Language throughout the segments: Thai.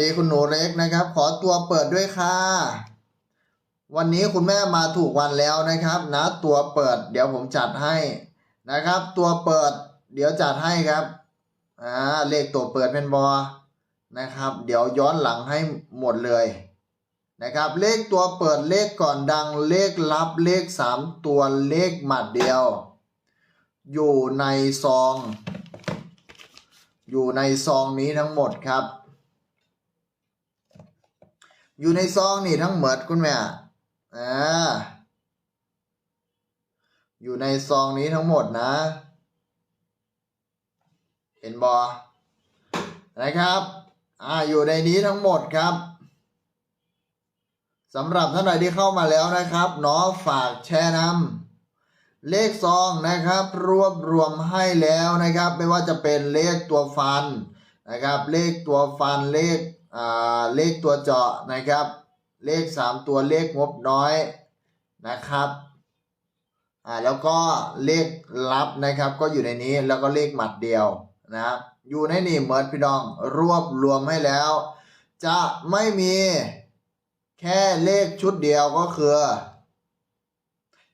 ดีคุณหนูเล็กนะครับ ขอตัวเปิดด้วยค่ะ วันนี้คุณแม่มาถูกวันแล้วนะครับนะตัวเปิด เดี๋ยวผมจัดให้นะครับ ตัวเปิด เดี๋ยวจัดให้ครับอ่าเลขตัวเปิดเป็นบอนะครับ เดี๋ยวย้อนหลังให้หมดเลยนะครับ เลขตัวเปิดเลขก่อนดังเลขลับเลขสามตัวเลขหมัดเดียว อยู่ในซอง อยู่ในซองนี้ทั้งหมดครับ อยู่ในซองนี่ทั้งหมดคุณแม่อ่าอยู่ในซองนี้ทั้งหมดนะ เห็นบอนะครับ อ่า อยู่ในนี้ทั้งหมดครับสำหรับท่านใดที่เข้ามาแล้วนะครับเนาะฝากแชร์นำเลขซองนะครับ รวบรวมให้แล้วนะครับ ไม่ว่าจะเป็นเลขตัวฟันนะครับ เลขตัวฟันเลข เลขตัวเจาะนะครับ เลขสามตัวเลขงบน้อยนะครับอ่าแล้วก็เลขลับนะครับก็อยู่ในนี้แล้วก็เลขหมัดเดียวนะครับอยู่ในนี่เหมือนพี่น้องรวบรวมให้แล้ว จะไม่มีแค่เลขชุดเดียวก็คือ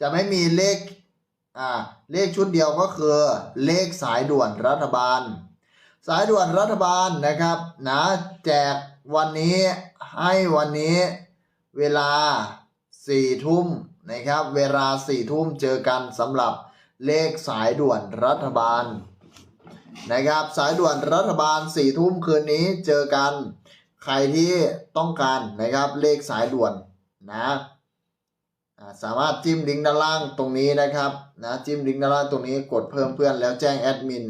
จะไม่มีเลขอ่าเลขชุดเดียวก็คือ เลขสายด่วนรัฐบาล สายด่วนรัฐบาลนะครับนะแจกวันนี้ให้วันนี้เวลาสี่ทุ่มนะครับเวลาสี่ทุ่มเจอกันสำหรับเลขสายด่วนรัฐบาลนะครับสายด่วนรัฐบาลสี่ทุ่มคืนนี้เจอกัน ใครที่ต้องการนะครับเลขสายด่วนนะสามารถจิ้มลิงก์ด้านล่างตรงนี้นะครับ นะจิ้มลิงก์ด้านล่างตรงนี้กดเพิ่มเพื่อนแล้วแจ้งแอดมิน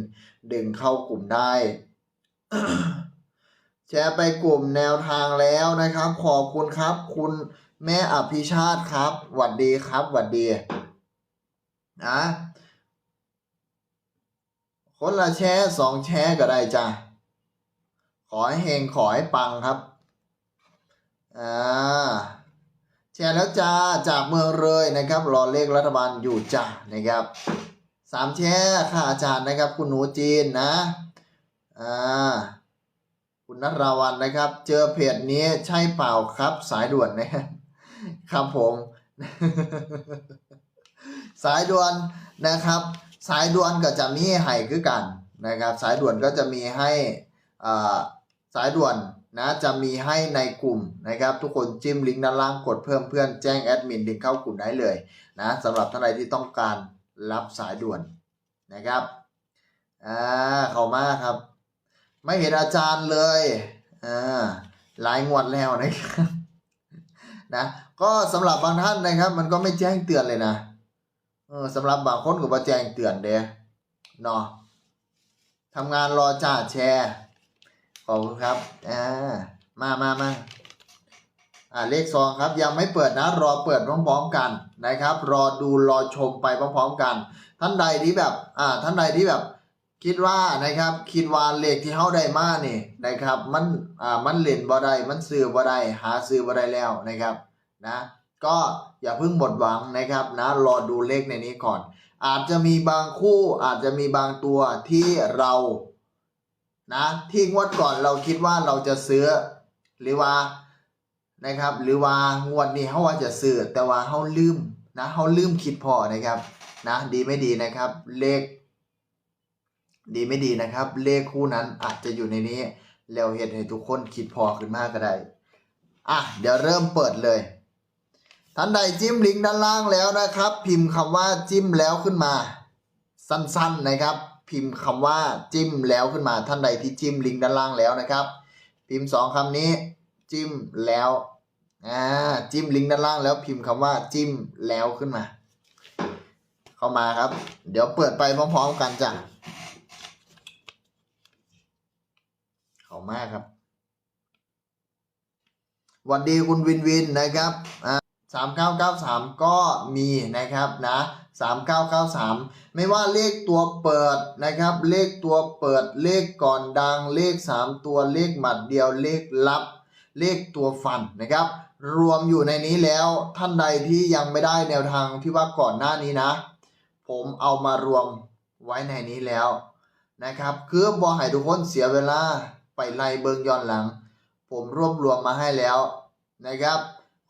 ดึงเข้ากลุ่มได้ แชร์ไปกลุ่มแนวทางแล้วนะครับ ขอบคุณครับ คุณแม่อภิชาติครับหวัดดีครับหวัดดีนะคนละแชร์สองแชร์ก็ได้จ้ะขอให้เฮงขอให้ปังครับ อ่า แชร์แล้วจ้าจากเมืองเลยนะครับรอเลขรัฐบาลอยู่จ้ะนะครับสามแช่ค่ะอาจารย์นะครับ คุณหนูจีนนะอ่าคุณนัทราวันนะครับ เจอเพจนี้ใช่เปล่าครับสายด่วนนะครับผมสายด่วนนะครับ สายด่วนก็จะมีให้คือกันนะครับ สายด่วนก็จะมีให้อ่าสายด่วน นะจะมีให้ในกลุ่มนะครับ ทุกคนจิ้มลิงก์ด้านล่างกดเพิ่มเพื่อนแจ้งแอดมินดึงเข้ากลุ่มได้เลยนะสำหรับท่านใดที่ต้องการรับสายด่วนนะครับอ่าเข้ามาครับ ไม่เห็นอาจารย์เลยอ่าหลายงวดแล้วนะครับนะก็สำหรับบางท่านนะครับ มันก็ไม่แจ้งเตือนเลยนะเออสำหรับบางคนก็มาแจ้งเตือนเด้เนาะทำงานรอจ่าแชร์ ขอบคุณครับอ่ามามามาอ่าเลขซองครับยังไม่เปิดนะรอเปิดพร้อมๆกันนะครับ รอดูรอชมไปพร้อมๆกัน ท่านใดที่แบบอ่าท่านใดที่แบบ คิดว่านะครับคิดว่าเลขที่เฮาได้มานี่นะครับ มันอ่ามันเล่นบ่ได้มันซื้อบ่ได้หาซื้อบ่ได้แล้วนะครับนะก็อย่าเพิ่งหมดหวังนะครับนะรอดูเลขในนี้ก่อน อาจจะมีบางคู่อาจจะมีบางตัวที่เรา นะที่งวดก่อนเราคิดว่าเราจะซื้อหรือว่านะครับ หรือว่างวดนี้เขาว่าจะซื้อแต่ว่าเขาลืมนะเขาลืมคิดพอนะครับนะดีไม่ดีนะครับ เลข ดีไม่ดีนะครับ เลขคู่นั้นอาจจะอยู่ในนี้แล้วเห็นให้ทุกคนคิดพอขึ้นมากก็ได้อะเดี๋ยวเริ่มเปิดเลยท่านใดจิ้มลิงก์ด้านล่างแล้วนะครับ พิมพ์คำว่าจิ้มแล้วขึ้นมา สั้นๆนะครับ พิมพ์คำว่าจิ้มแล้วขึ้นมาท่านใดที่จิ้มลิงก์ด้านล่างแล้วนะครับ พิมพ์สองคำนี้จิ้มแล้วอ่าจิ้มลิงก์ด้านล่างแล้วพิมพ์คำว่าจิ้มแล้วขึ้นมา เข้ามาครับ เดี๋ยวเปิดไปพร้อมๆกันจ้ะเข้ามาครับสวัสดีคุณวินวินนะครับ อ่า สามเก้าเก้าสามก็มีนะครับนะสามเก้าเก้าสามไม่ว่าเลขตัวเปิดนะครับ เลขตัวเปิดเลขก่อนดังเลขสามตัวเลขหมัดเดียวเลขลับ เลขตัวฟันนะครับ รวมอยู่ในนี้แล้วท่านใดที่ยังไม่ได้แนวทางที่ว่าก่อนหน้านี้นะ ผมเอามารวมไว้ในนี้แล้วนะครับ คือบอให้ทุกคนเสียเวลาไปไล่เบิงย้อนหลัง ผมรวบรวมมาให้แล้วนะครับ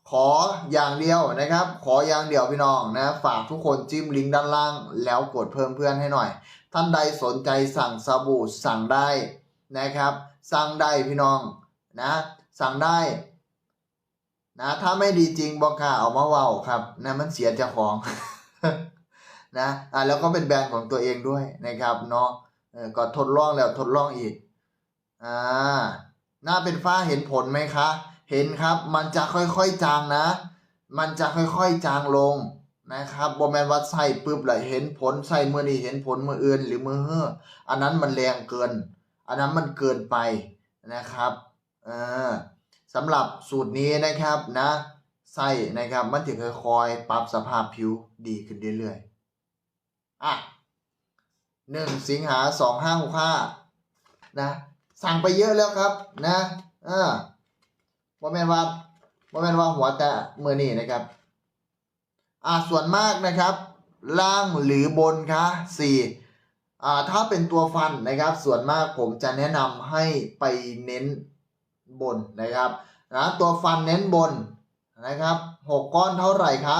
ขออย่างเดียวนะครับ ขออย่างเดียวพี่น้องนะ ฝากทุกคนจิ้มลิงก์ด้านล่าง แล้วกดเพิ่มเพื่อนให้หน่อย ท่านใดสนใจสั่งสบู่สั่งได้นะครับ สั่งได้พี่น้องนะ สั่งได้นะถ้าไม่ดีจริงบอกกล้าเอามาเว้าครับนะมันเสียเจ้าของนะอะแล้วก็เป็นแบรนด์ของตัวเองด้วยนะครับเนาะเออก็ทดลองแล้วทดลองอีกอ่าหน้าเป็นฝ้าเห็นผลไหมคะ เห็นครับมันจะค่อยๆจางนะ มันจะค่อยๆจางลงนะครับบอแมนว่าใส่ปุ๊บเลยเห็นผลใส่มือนี้เห็นผลมืออื่นหรือมือเฮ้ออันนั้นมันแรงเกิน อันนั้นมันเกินไปนะครับเออสำหรับสูตรนี้นะครับนะใส่นะครับมันถึงค่อยๆปรับสภาพผิวดีขึ้นเรื่อยๆอะหนึ่งสิงหาสองห้าหกห้านะสั่งไปเยอะแล้วครับนะเออ บ่แม่นว่าบ่แม่นว่าหัวแต่มือนี่นะครับอ่าส่วนมากนะครับ ล่างหรือบนคะสี่อ่าถ้าเป็นตัวฟันนะครับ ส่วนมากผมจะแนะนำให้ไปเน้นบนนะครับนะตัวฟันเน้นบนนะครับหกก้อนเท่าไหร่คะ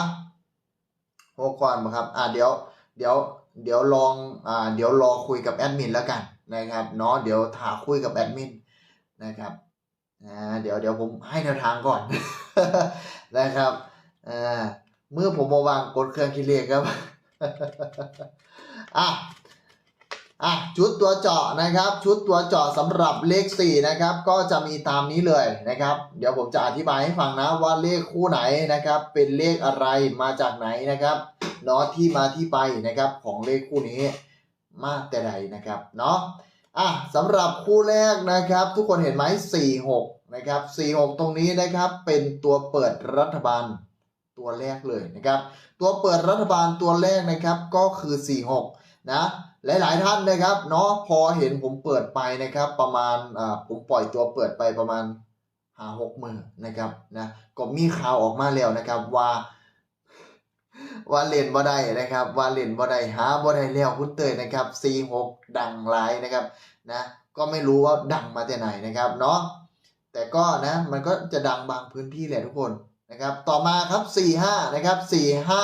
หกก้อนครับอ่าเดี๋ยวเดี๋ยวเดี๋ยวลองอ่าเดี๋ยวรอคุยกับแอดมินแล้วกันนะครับเนาะเดี๋ยวถาคุยกับแอดมินนะครับ อ่าเดี๋ยวเดี๋ยวผมให้แนวทางก่อนนะครับอ่าเมื่อผมมาวางกดเครื่องคิดเลขครับอะอะชุดตัวเจาะนะครับ ชุดตัวเจาะสำหรับเลข 4 นะครับ ก็จะมีตามนี้เลยนะครับ เดี๋ยวผมจะอธิบายให้ฟังนะว่าเลขคู่ไหนนะครับ เป็นเลขอะไรมาจากไหนนะครับเนาะที่มาที่ไปนะครับของเลขคู่นี้มาแต่ใดนะครับเนาะ อะสำหรับคู่แรกนะครับ ทุกคนเห็นไหม46นะครับ46ตรงนี้นะครับเป็นตัวเปิดรัฐบาลตัวแรกเลยนะครับ ตัวเปิดรัฐบาลตัวแรกนะครับก็คือ46นะหลาย ๆ ท่านนะครับเนาะพอเห็นผมเปิดไปนะครับ ประมาณอ่าผมปล่อยตัวเปิดไปประมาณหาหกหมื่นนะครับนะก็มีข่าวออกมาแล้วนะครับว่า ว่าเล่นบ่ได้นะครับ ว่าเล่นบ่ได้หาบ่ได้แล้วคุณเตยนะครับ46ดังหลายนะครับนะก็ไม่รู้ว่าดังมาแต่ไหนนะครับเนาะแต่ก็นะมันก็จะดังบางพื้นที่แหละทุกคนนะครับต่อมาครับ 45 นะครับ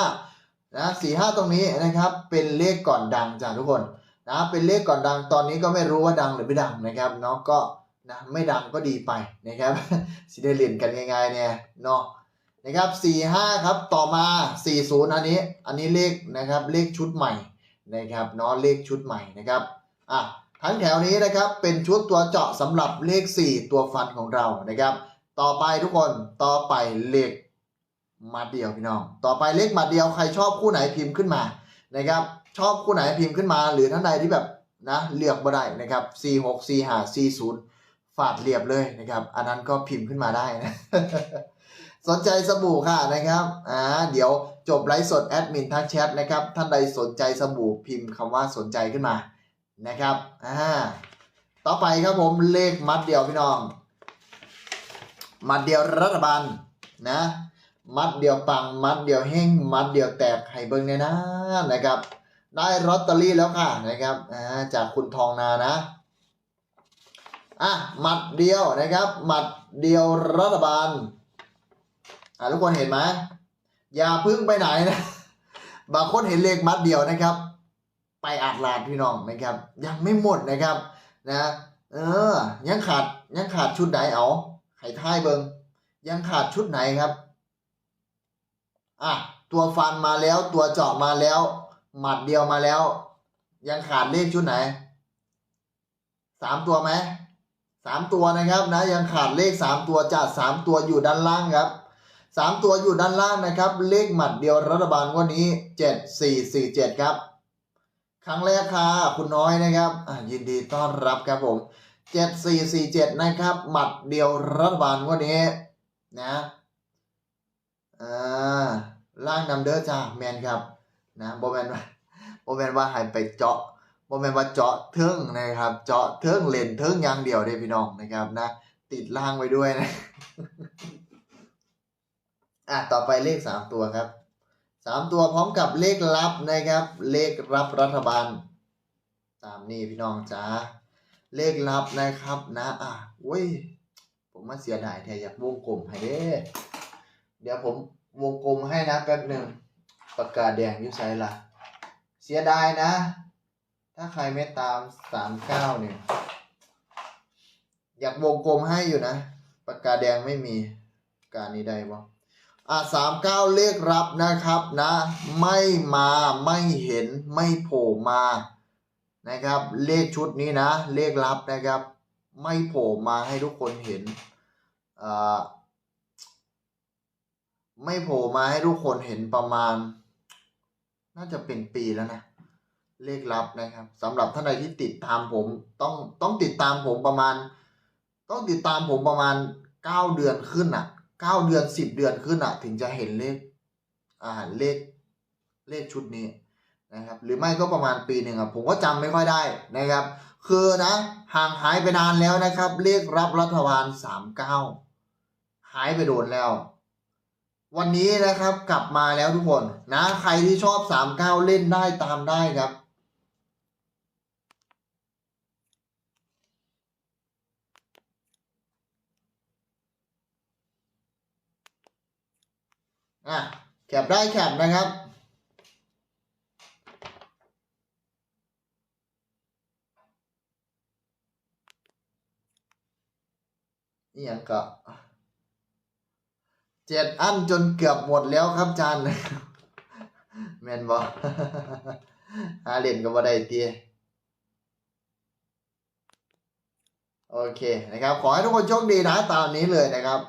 45 นะ 45 ตรงนี้นะครับเป็นเลขก่อนดังจ้ะทุกคนนะเป็นเลขก่อนดังตอนนี้ก็ไม่รู้ว่าดังหรือไม่ดังนะครับเนาะก็นะไม่ดังก็ดีไปนะครับสิได้เรียนกันง่ายๆเนี่ยเนาะ นะครับ45ครับต่อมา 40 อันนี้ อันนี้เลขนะครับเลขชุดใหม่นะครับเนาะเลขชุดใหม่นะครับอะทั้งแถวนี้นะครับเป็นชุดตัวเจาะสำหรับเลข 4 ตัวฟันของเรานะครับ ต่อไปทุกคนต่อไปเลขมาเดียวพี่น้อง ต่อไปเลขมาเดียวใครชอบคู่ไหนพิมพ์ขึ้นมานะครับ ชอบคู่ไหนพิมพ์ขึ้นมา หรือท่านใดที่แบบนะเลือกบ่ได้นะครับ 4 6 4 5 4 0 ฝาดเรียบเลยนะครับ อันนั้นก็พิมพ์ขึ้นมาได้นะ สนใจสบู่ค่ะนะครับอ่าเดี๋ยวจบไลฟ์สดแอดมินทักแชทนะครับท่านใดสนใจสบู่พิมพ์คำว่าสนใจขึ้นมานะครับอ่าต่อไปครับผมเลขมัดเดียวพี่น้อง มัดเดียวรัฐบาลนะ มัดเดียวปังมัดเดียวเฮงมัดเดียวแตกให้เบิ่งในนะนะครับ ได้ลอตเตอรี่แล้วค่ะนะครับอ่าจากคุณทองนานะอะหมัดเดียวนะครับ หมัดเดียวรัฐบาล อ่าทุกคนเห็นไหมอย่าพึ่งไปไหนนะ บางคนเห็นเลขมัดเดียวนะครับ ไปอาดลาดพี่น้องนะครับ ยังไม่หมดนะครับนะเออ ยังขาดยังขาดชุดไหนเอาไข่ท้ายเบิงยังขาดชุดไหนครับอะตัวฟันมาแล้วตัวเจาะมาแล้ว หมัดเดียวมาแล้ว ยังขาดเลขชุดไหนสามตัวไหมสามตัวนะครับนะ ยังขาดเลขสามตัวจัดสามตัวอยู่ด้านล่างครับ สามตัวอยู่ด้านล่างนะครับ เลขหมัดเดียวรัฐบาลวันนี้เจ็ดสี่สี่เจ็ดครับ ครั้งแรกค่ะคุณน้อยนะครับยินดีต้อนรับครับผมเจ็ดสี่สี่เจ็ดนะครับ หมัดเดียวรัฐบาลวันนี้นะอ่าล่างนำเด้อจ้าแมนครับนะโบแมนว่าโบแมนว่าหายไปเจาะโบแมนว่าเจาะเทิงนะครับ เจาะเทิงเลนเทิงอย่างเดียวเด้พี่น้องนะครับนะ ติดล่างไว้ด้วยนะ อะต่อไปเลขสามตัวครับสามตัวพร้อมกับเลขลับนะครับ เลขรับรัฐบาล ตามนี่พี่น้องจ้าเลขลับนะครับนะ อะเว้ยผมมาเสียดายแทอยากวงกลมให้เด้เดี๋ยวผมวงกลมให้นะแป๊บหนึ่งปากกาแดงยุ่ใส่ละเสียดายนะ ถ้าใครไม่ตามสามเก้าเนี่ยอยากวงกลมให้อยู่นะปากกาแดงไม่มีปากกานี้ได้บ่ อะสามเก้าเลขรับนะครับนะไม่มาไม่เห็นไม่โผล่มานะครับเลขชุดนี้นะ เลขลับนะครับ ไม่โผล่มาให้ทุกคนเห็นอ่าไม่โผล่มาให้ทุกคนเห็นประมาณ น่าจะเป็นปีแล้วนะเลขลับนะครับสำหรับท่านใดที่ติดตามผมต้องต้องติดตามผมประมาณ ต้องติดตามผมประมาณเก้าเดือนขึ้นอะ เก้าเดือนสิบเดือนขึ้นอะ ถึงจะเห็นเลขอ่าเลขเลขชุดนี้นะครับ หรือไม่ก็ประมาณปีหนึ่งอะผมก็จำไม่ค่อยได้นะครับ คือนะห่างหายไปนานแล้วนะครับ เลขรับรัฐบาลสามเก้าหายไปโดนแล้ว วันนี้นะครับกลับมาแล้วทุกคนนะ ใครที่ชอบสามเก้าเล่นได้ตามได้ครับ อะแคปได้แคปนะครับ นี่ยังก็เจ็ดอันจนเกือบหมดแล้วครับจานแมนบอหาเล่นก็บ่ได้ตีโอเคนะครับ ขอให้ทุกคนโชคดีนะตามนี้เลยนะครับ